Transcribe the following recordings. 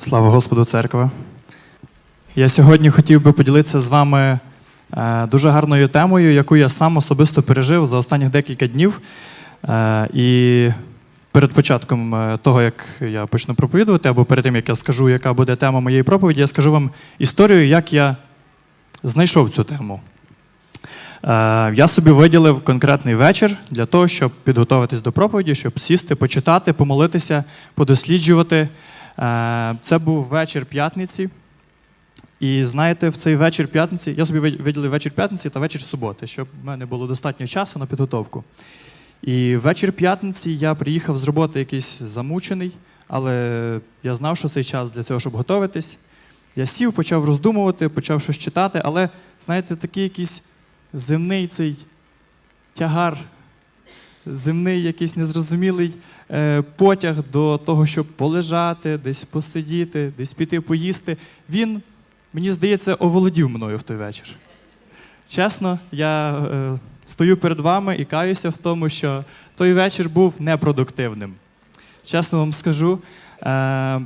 Слава Господу, церква. Я сьогодні хотів би поділитися з вами е, дуже гарною темою, яку я сам особисто пережив за останніх декілька днів. Е, І перед початком е, того, як я почну проповідувати, або перед тим, як я скажу, яка буде тема моєї проповіді, я скажу вам історію, як я знайшов цю тему. Я собі виділив конкретний вечір для того, щоб підготуватись до проповіді, щоб сісти, почитати, помолитися, подосліджувати. Е, Це був вечір п'ятниці. І знаєте, в цей вечір п'ятниці, я собі виділив вечір п'ятниці та вечір суботи, щоб в мене було достатньо часу на підготовку. І вечір п'ятниці я приїхав з роботи якийсь замучений, але я знав, що цей час для цього, щоб готуватись. Я сів, почав роздумувати, почав щось читати, але, знаєте, такий якийсь земний цей тягар, земний якийсь незрозумілий потяг до того, щоб полежати, десь посидіти, десь піти поїсти. Він, мені здається, оволодів мною в той вечір. Чесно, я е, стою перед вами і каюся в тому, що той вечір був непродуктивним. Чесно вам скажу. Е,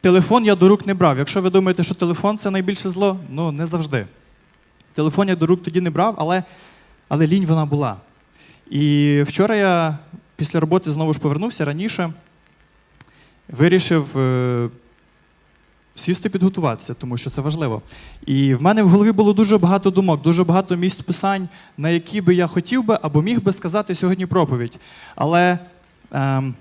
телефон я до рук не брав. Якщо ви думаєте, що телефон це найбільше зло, ну не завжди. Телефон я до рук тоді не брав, але, але лінь вона була. І вчора я після роботи знову ж повернувся раніше, вирішив е, сісти підготуватися, тому що це важливо. І в мене в голові було дуже багато думок, дуже багато місць писань, на які би я хотів би або міг би сказати сьогодні проповідь. Але ем,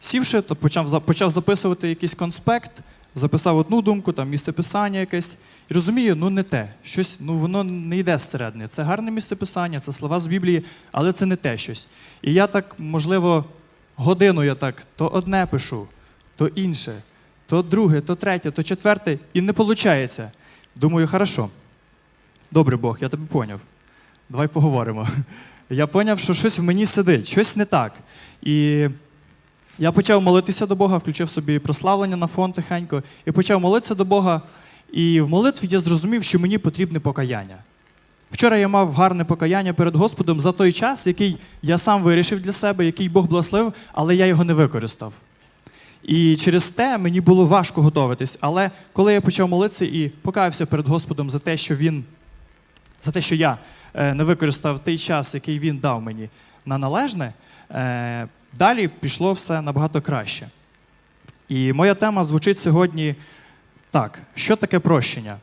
сівши, то почав, почав записувати якийсь конспект, записав одну думку, там місце писання якесь. І розумію, ну не те. Щось, ну воно не йде зсередини. Це гарне місце писання, це слова з Біблії, але це не те щось. І я так, можливо, годину я так то одне пишу, то інше, то друге, то третє, то четверте, і не виходить. Думаю, хорошо. Добре, Бог, я тебе поняв. Давай поговоримо. Я поняв, що щось в мені сидить, щось не так. І я почав молитися до Бога, включив собі прославлення на фон тихенько, і почав молитися до Бога. І в молитві я зрозумів, що мені потрібне покаяння. Вчора я мав гарне покаяння перед Господом за той час, який я сам вирішив для себе, який Бог благословив, але я його не використав. І через те мені було важко готуватись. Але коли я почав молитися і покаявся перед Господом за те, що він, за те, що я е, не використав той час, який він дав мені на належне, е, далі пішло все набагато краще. І моя тема звучить сьогодні так: що таке прощення?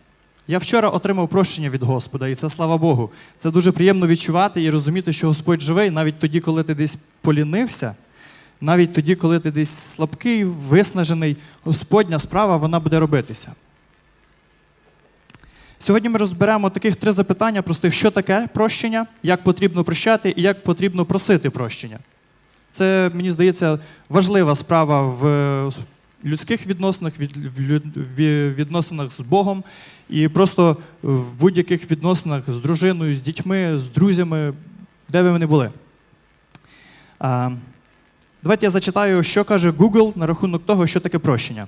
Я вчора отримав прощення від Господа, і це слава Богу. Це дуже приємно відчувати і розуміти, що Господь живий навіть тоді, коли ти десь полінився, навіть тоді, коли ти десь слабкий, виснажений, Господня справа вона буде робитися. Сьогодні ми розберемо таких три запитання простих, що таке прощення, як потрібно прощати і як потрібно просити прощення. Це, мені здається, важлива справа в людських відносинах, в відносинах з Богом і просто в будь-яких відносинах з дружиною, з дітьми, з друзями, де би вони були. А, Давайте я зачитаю, що каже Google на рахунок того, що таке прощення.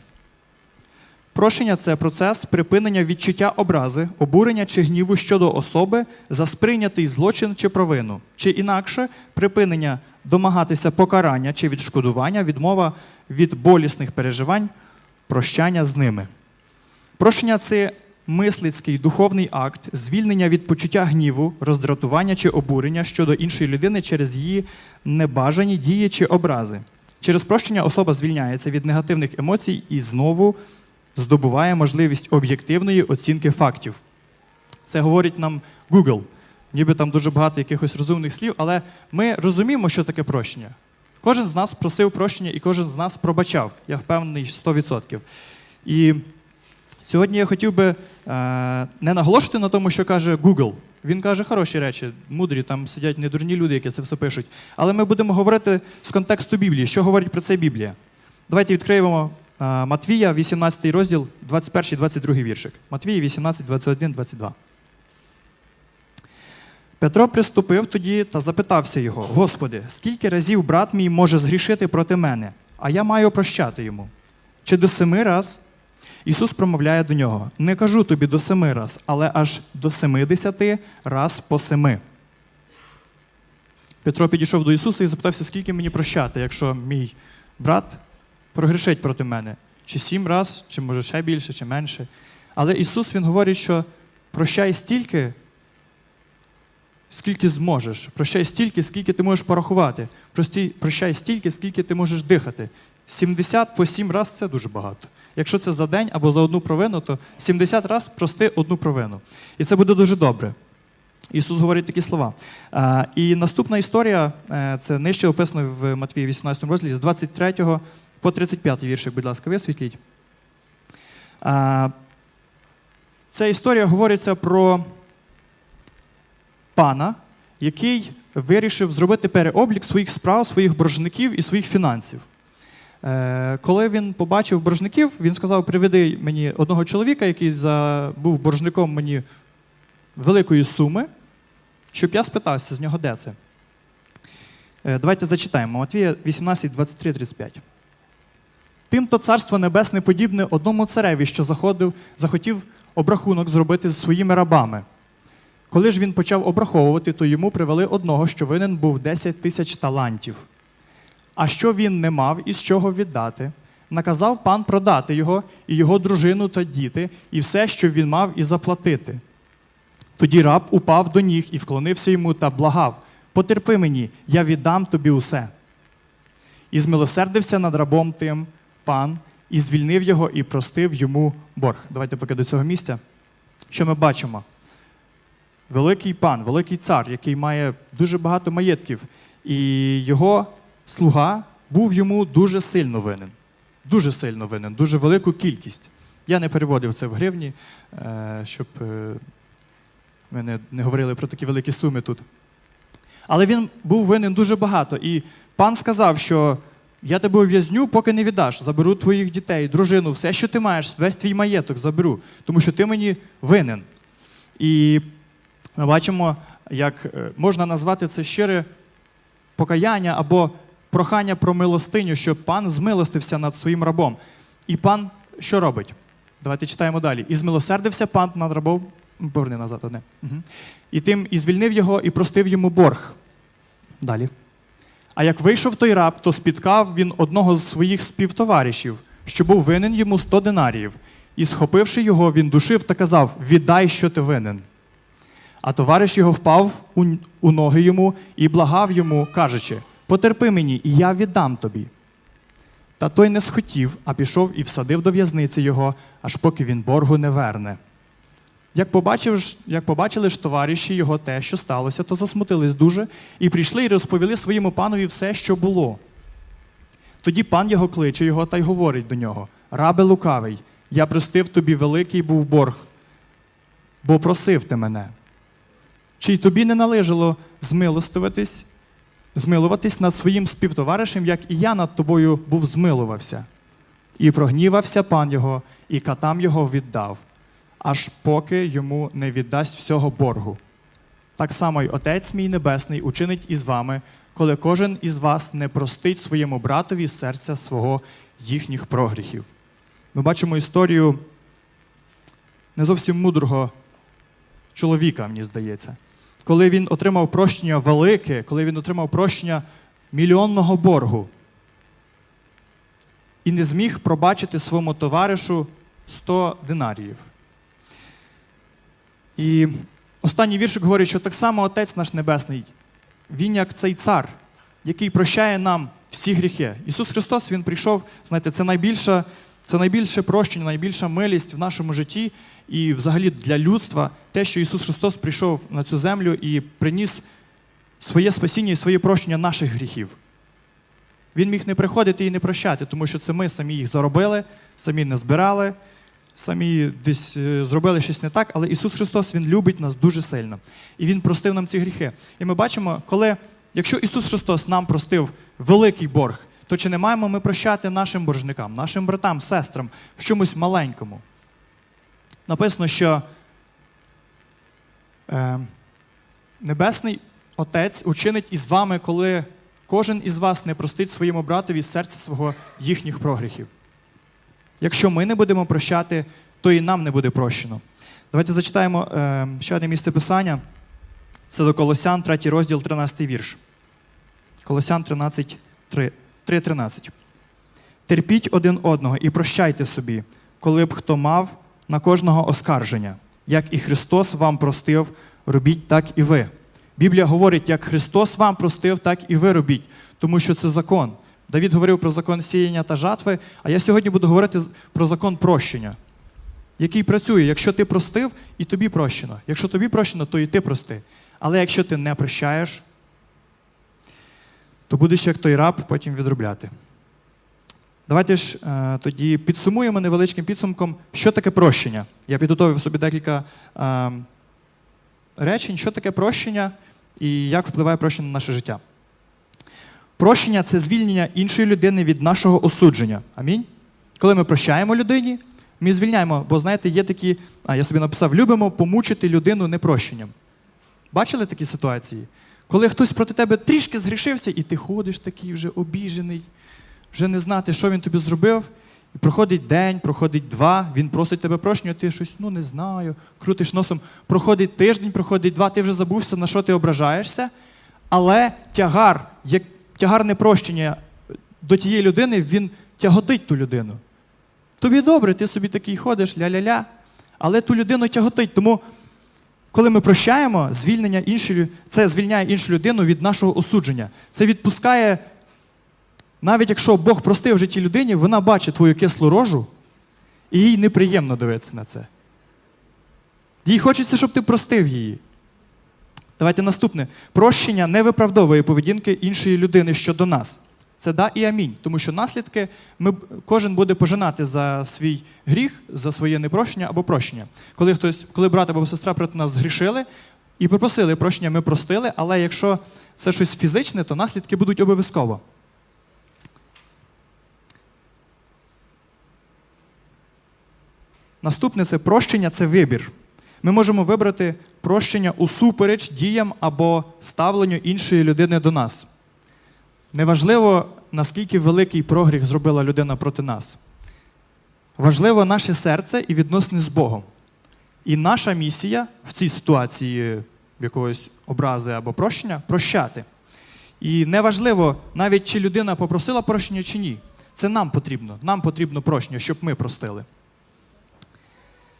Прощення це процес припинення відчуття образи, обурення чи гніву щодо особи за сприйнятий злочин чи провину, чи інакше припинення домагатися покарання чи відшкодування, відмова від болісних переживань, прощання з ними. Прощення це мислицький духовний акт, звільнення від почуття гніву, роздратування чи обурення щодо іншої людини через її небажані дії чи образи. Через прощення особа звільняється від негативних емоцій і знову здобуває можливість об'єктивної оцінки фактів. Це говорить нам Google. Ніби там дуже багато якихось розумних слів, але ми розуміємо, що таке прощення. Кожен з нас просив прощення і кожен з нас пробачав. Я впевнений 100%. І сьогодні я хотів би е, не наголошувати на тому, що каже Google. Він каже хороші речі, мудрі, там сидять недурні люди, які це все пишуть. Але ми будемо говорити з контексту Біблії, що говорить про це Біблія. Давайте відкриємо е, Матвія, 18 розділ, 21-22 віршик. Матвія 18, 21, 22. Петро приступив тоді та запитався його: Господи, скільки разів брат мій може згрішити проти мене, а я маю прощати йому? Чи до семи раз? Ісус промовляє до нього: Не кажу тобі до семи раз, але аж до семидесяти раз по семи. Петро підійшов до Ісуса і запитався, скільки мені прощати, якщо мій брат прогрішить проти мене. чи сім раз, чи може ще більше, чи менше. Але Ісус Він говорить, що прощай стільки, скільки зможеш. Прощай стільки, скільки ти можеш порахувати. Прощай стільки, скільки ти можеш дихати. 70 по 7 раз це дуже багато. Якщо це за день або за одну провину, то 70 раз прости одну провину. І це буде дуже добре. Ісус говорить такі слова. І наступна історія, е, це нижче описано в Матвії 18 розділі, з 23 по 35 віршик, будь ласка, ви освітліть. А, ця історія говориться про пана, який вирішив зробити переоблік своїх справ, своїх боржників і своїх фінансів. Е, Коли він побачив боржників, він сказав: приведи мені одного чоловіка, який був боржником мені великої суми, щоб я спитався з нього, де це. Е, Давайте зачитаємо. Матвія 18, 23, 35. Тимто царство небесне подібне одному цареві, що заходив, захотів обрахунок зробити з своїми рабами. Коли ж він почав обраховувати, то йому привели одного, що винен був 10 тисяч талантів. А що він не мав і з чого віддати, наказав пан продати його, і його дружину та діти, і все, що він мав, і заплатити. Тоді раб упав до ніг і вклонився йому та благав: Потерпи мені, я віддам тобі усе. І змилосердився над рабом тим пан, і звільнив його, і простив йому борг. Давайте поки до цього місця. Що ми бачимо? Великий пан, великий цар, який має дуже багато маєтків, і його слуга був йому дуже сильно винен. Дуже сильно винен, дуже велику кількість. Я не переводив це в гривні, е, щоб е, ми не, говорили про такі великі суми тут. Але він був винен дуже багато. І пан сказав, що я тебе ув'язню, поки не віддаш. Заберу твоїх дітей, дружину, все, що ти маєш, весь твій маєток заберу, тому що ти мені винен. І ми бачимо, як е, можна назвати це щире покаяння або прохання про милостиню, щоб пан змилостився над своїм рабом. І пан що робить? Давайте читаємо далі. І змилосердився пан над рабом. Поверни назад одне. Угу. І тим і звільнив його, і простив йому борг. Далі. А як вийшов той раб, то спіткав він одного з своїх співтоваришів, що був винен йому сто динаріїв. І, схопивши його, він душив та казав: Віддай, що ти винен. А товариш його впав у, ноги йому і благав йому, кажучи: Потерпи мені, і я віддам тобі. Та той не схотів, а пішов і всадив до в'язниці його, аж поки він боргу не верне. Як, побачив, як побачили ж товариші його те, що сталося, то засмутились дуже, і прийшли і розповіли своєму панові все, що було. Тоді пан його кличе його та й говорить до нього: Рабе лукавий, я простив тобі великий був борг, бо просив ти мене. Чи й тобі не належало змилостиватись, змилуватись над своїм співтоваришем, як і я над тобою був змилувався? І прогнівався пан його, і катам його віддав, аж поки йому не віддасть всього боргу. Так само й Отець мій Небесний учинить із вами, коли кожен із вас не простить своєму братові серця свого їхніх прогріхів. Ми бачимо історію не зовсім мудрого чоловіка, мені здається. Коли він отримав прощення велике, коли він отримав прощення мільйонного боргу і не зміг пробачити своєму товаришу 100 динаріїв. І останній віршик говорить, що так само Отець наш Небесний, Він як цей цар, який прощає нам всі гріхи. Ісус Христос Він прийшов, знаєте, це найбільша, це найбільше прощення, найбільша милість в нашому житті і взагалі для людства, те, що Ісус Христос прийшов на цю землю і приніс своє спасіння і своє прощення наших гріхів. Він міг не приходити і не прощати, тому що це ми самі їх заробили, самі не збирали, самі десь е, зробили щось не так, але Ісус Христос Він любить нас дуже сильно. І Він простив нам ці гріхи. І ми бачимо, коли, якщо Ісус Христос нам простив великий борг, то чи не маємо ми прощати нашим боржникам, нашим братам, сестрам в чомусь маленькому? Написано, що е, Небесний Отець учинить із вами, коли кожен із вас не простить своєму братові з серця свого їхніх прогріхів. Якщо ми не будемо прощати, то і нам не буде прощено. Давайте зачитаємо е, ще одне місце писання. Це до Колосян, 3 розділ, 13 вірш. Колосян 13, 3, 3, 13. Терпіть один одного і прощайте собі, коли б хто мав на кожного оскарження. Як і Христос вам простив, робіть так і ви. Біблія говорить, як Христос вам простив, так і ви робіть, тому що це закон. Давід говорив про закон сіяння та жатви, а я сьогодні буду говорити про закон прощення, який працює. Якщо ти простив, і тобі прощено. Якщо тобі прощено, то і ти прости. Але якщо ти не прощаєш, то будеш як той раб потім відробляти. Давайте ж е, тоді підсумуємо невеличким підсумком, що таке прощення. Я підготовив собі декілька е, речень, що таке прощення і як впливає прощення на наше життя. Прощення це звільнення іншої людини від нашого осудження. Амінь. Коли ми прощаємо людині, ми звільняємо, бо знаєте, є такі, а я собі написав, любимо помучити людину непрощенням. Бачили такі ситуації? Коли хтось проти тебе трішки згрішився, і ти ходиш такий вже обіжений, вже не знати, що він тобі зробив. І проходить день, проходить два, він просить тебе прощення, ти щось, ну не знаю, крутиш носом. Проходить тиждень, проходить два, ти вже забувся, на що ти ображаєшся. Але тягар, як тягар непрощення до тієї людини, він тяготить ту людину. Тобі добре, ти собі такий ходиш, ля-ля-ля, але ту людину тяготить. Тому, коли ми прощаємо, звільнення іншої, це звільняє іншу людину від нашого осудження. Це відпускає навіть якщо Бог простив в житті людині, вона бачить твою кислу рожу, і їй неприємно дивитися на це. Їй хочеться, щоб ти простив її. Давайте наступне. Прощення не виправдовує поведінки іншої людини щодо нас. Це да і амінь. Тому що наслідки ми, кожен буде пожинати за свій гріх, за своє непрощення або прощення. Коли хтось, коли брат або сестра проти нас згрішили і попросили прощення, ми простили, але якщо це щось фізичне, то наслідки будуть обов'язково. Наступне це прощення це вибір. Ми можемо вибрати прощення усупереч діям або ставленню іншої людини до нас. Неважливо, наскільки великий прогріх зробила людина проти нас. Важливо наше серце і відносини з Богом. І наша місія в цій ситуації якогось образи або прощення прощати. І неважливо, навіть чи людина попросила прощення чи ні. Це нам потрібно. Нам потрібно прощення, щоб ми простили.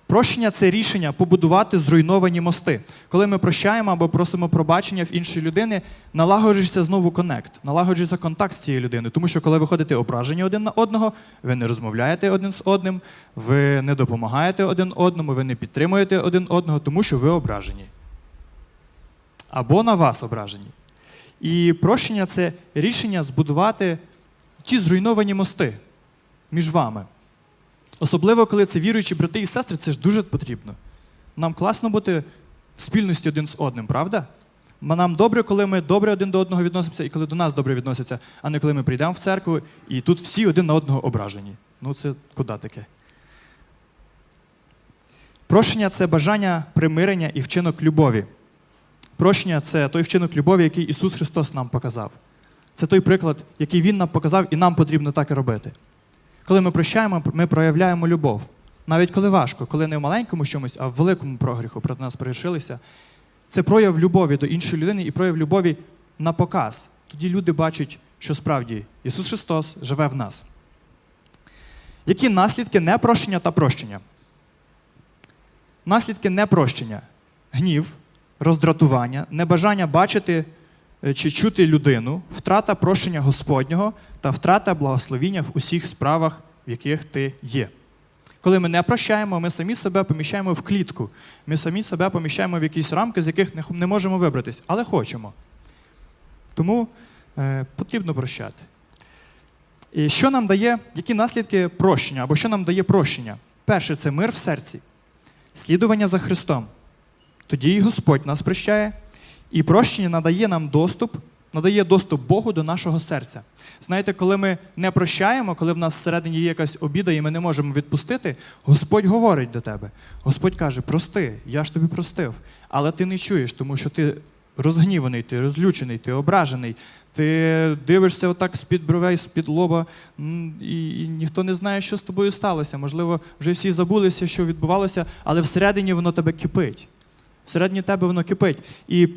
Прощення це рішення побудувати зруйновані мости. Коли ми прощаємо або просимо пробачення в іншої людини, налагоджується знову конект, налагоджується контакт з цією людиною. Тому що коли ви ходите ображені один на одного, ви не розмовляєте один з одним, ви не допомагаєте один одному, ви не підтримуєте один одного, тому що ви ображені. Або на вас ображені. І прощення це рішення збудувати ті зруйновані мости між вами. Особливо, коли це віруючі брати і сестри, це ж дуже потрібно. Нам класно бути в спільності один з одним, правда? Нам добре, коли ми добре один до одного відносимося і коли до нас добре відносяться, а не коли ми прийдемо в церкву і тут всі один на одного ображені. Ну це куди таке? Прощення це бажання примирення і вчинок любові. Прощення це той вчинок любові, який Ісус Христос нам показав. Це той приклад, який Він нам показав, і нам потрібно так і робити. Коли ми прощаємо, ми проявляємо любов. Навіть коли важко, коли не в маленькому чомусь, а в великому прогріху проти нас перешилися, це прояв любові до іншої людини і прояв любові на показ. Тоді люди бачать, що справді Ісус Христос живе в нас. Які наслідки непрощення та прощення? Наслідки непрощення гнів, роздратування, небажання бачити чи чути людину, втрата прощення Господнього та втрата благословіння в усіх справах, в яких ти є. Коли ми не прощаємо, ми самі себе поміщаємо в клітку. Ми самі себе поміщаємо в якісь рамки, з яких не можемо вибратись, але хочемо. Тому е, потрібно прощати. І що нам дає, які наслідки прощення, або що нам дає прощення? Перше, це мир в серці, слідування за Христом. Тоді і Господь нас прощає, і прощення надає нам доступ, надає доступ Богу до нашого серця. Знаєте, коли ми не прощаємо, коли в нас всередині є якась обіда, і ми не можемо відпустити, Господь говорить до тебе. Господь каже: прости, я ж тобі простив. Але ти не чуєш, тому що ти розгніваний, ти розлючений, ти ображений, ти дивишся отак з-під бровей, з-під лоба, і, ніхто не знає, що з тобою сталося. Можливо, вже всі забулися, що відбувалося, але всередині воно тебе кипить. Всередині тебе воно кипить. І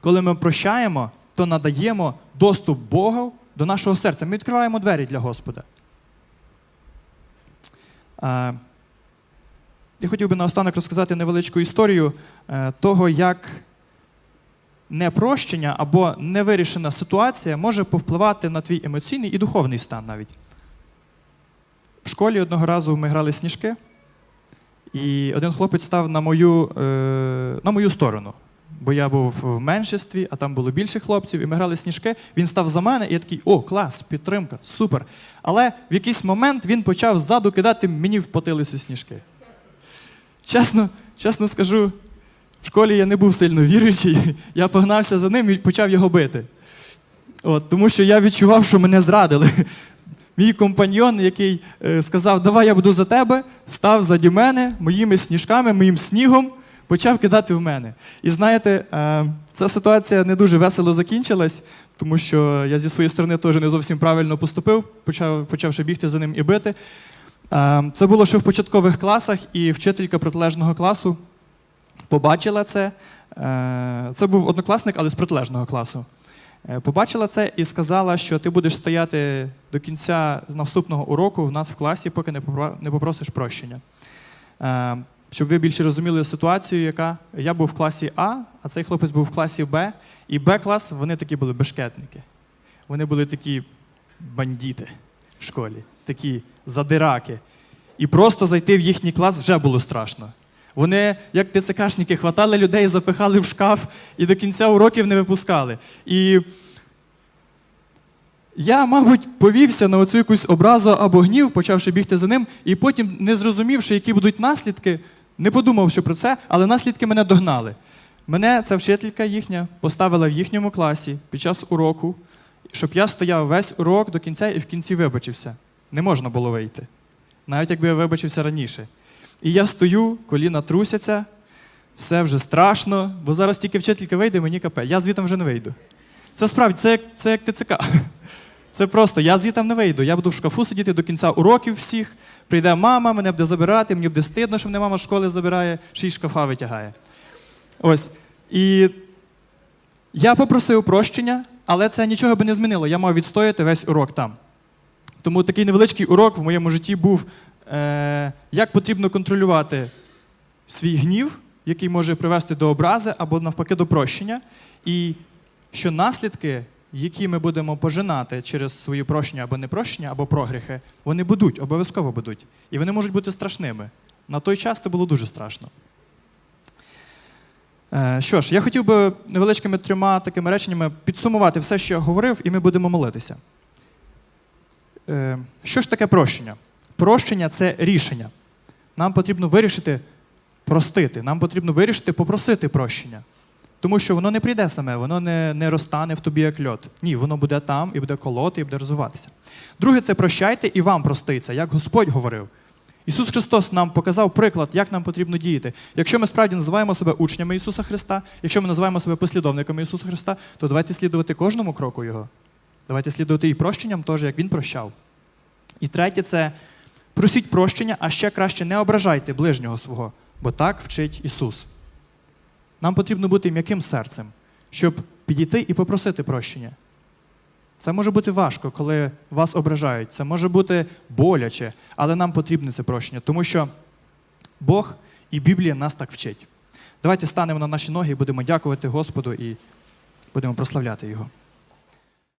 коли ми прощаємо, то надаємо доступ Богу до нашого серця. Ми відкриваємо двері для Господа. Я хотів би наостанок розказати невеличку історію е, того, як непрощення або невирішена ситуація може повпливати на твій емоційний і духовний стан навіть. В школі одного разу ми грали сніжки, і один хлопець став на мою, е, на мою сторону. Бо я був в меншості, а там було більше хлопців, і ми грали сніжки. Він став за мене, і я такий: о, клас, підтримка, супер. Але в якийсь момент він почав ззаду кидати мені в потилицю сніжки. Чесно, чесно скажу, в школі я не був сильно віруючий, я погнався за ним і почав його бити. От, тому що я відчував, що мене зрадили. Мій компаньйон, який е, сказав, давай я буду за тебе, став заді мене моїми сніжками, моїм снігом, почав кидати в мене. І знаєте, е, ця ситуація не дуже весело закінчилась, тому що я зі своєї сторони теж не зовсім правильно поступив, почав, почавши бігти за ним і бити. Е, Це було ще в початкових класах, і вчителька протилежного класу побачила це. Е, Це був однокласник, але з протилежного класу. Побачила це і сказала, що ти будеш стояти до кінця наступного уроку в нас в класі, поки не попросиш прощення. Щоб ви більше розуміли ситуацію, яка я був в класі А, а цей хлопець був в класі Б. І Б-клас вони такі були бешкетники. Вони були такі бандіти в школі, такі задираки. І просто зайти в їхній клас вже було страшно. Вони, як ТЦКшники, хватали людей, запихали в шкаф і до кінця уроків не випускали. І я, мабуть, повівся на оцю якусь образу або гнів, почавши бігти за ним, і потім, не зрозумівши, які будуть наслідки, не подумавши про це, але наслідки мене догнали. Мене ця вчителька їхня поставила в їхньому класі під час уроку, щоб я стояв весь урок до кінця і в кінці вибачився. Не можна було вийти. Навіть якби я вибачився раніше. І я стою, коліна трусяться, все вже страшно, бо зараз тільки вчителька вийде, мені капе. Я звітом вже не вийду. Це справді, це як, це як ТЦК. Це просто, я звітом не вийду. Я буду в шкафу сидіти до кінця уроків всіх. Прийде мама, мене буде забирати, мені буде стидно, що мене мама з школи забирає, ще й шкафа витягає. Ось. І я попросив прощення, але це нічого би не змінило. Я мав відстояти весь урок там. Тому такий невеличкий урок в моєму житті був, е, як потрібно контролювати свій гнів, який може привести до образи або навпаки до прощення, і що наслідки, які ми будемо пожинати через свої прощення або непрощення, або прогріхи, вони будуть, обов'язково будуть. І вони можуть бути страшними. На той час це було дуже страшно. Е, Що ж, я хотів би невеличкими трьома такими реченнями підсумувати все, що я говорив, і ми будемо молитися. Е, Що ж таке прощення? Прощення це рішення. Нам потрібно вирішити простити, нам потрібно вирішити попросити прощення. Тому що воно не прийде саме, воно не, не розтане в тобі як льод. Ні, воно буде там і буде колоти, і буде розвиватися. Друге, це прощайте і вам проститься, як Господь говорив. Ісус Христос нам показав приклад, як нам потрібно діяти. Якщо ми справді називаємо себе учнями Ісуса Христа, якщо ми називаємо себе послідовниками Ісуса Христа, то давайте слідувати кожному кроку Його. Давайте слідувати і прощенням, теж, як Він прощав. І третє це просіть прощення, а ще краще не ображайте ближнього свого, бо так вчить Ісус. Нам потрібно бути м'яким серцем, щоб підійти і попросити прощення. Це може бути важко, коли вас ображають. Це може бути боляче, але нам потрібне це прощення, тому що Бог і Біблія нас так вчить. Давайте станемо на наші ноги і будемо дякувати Господу і будемо прославляти Його.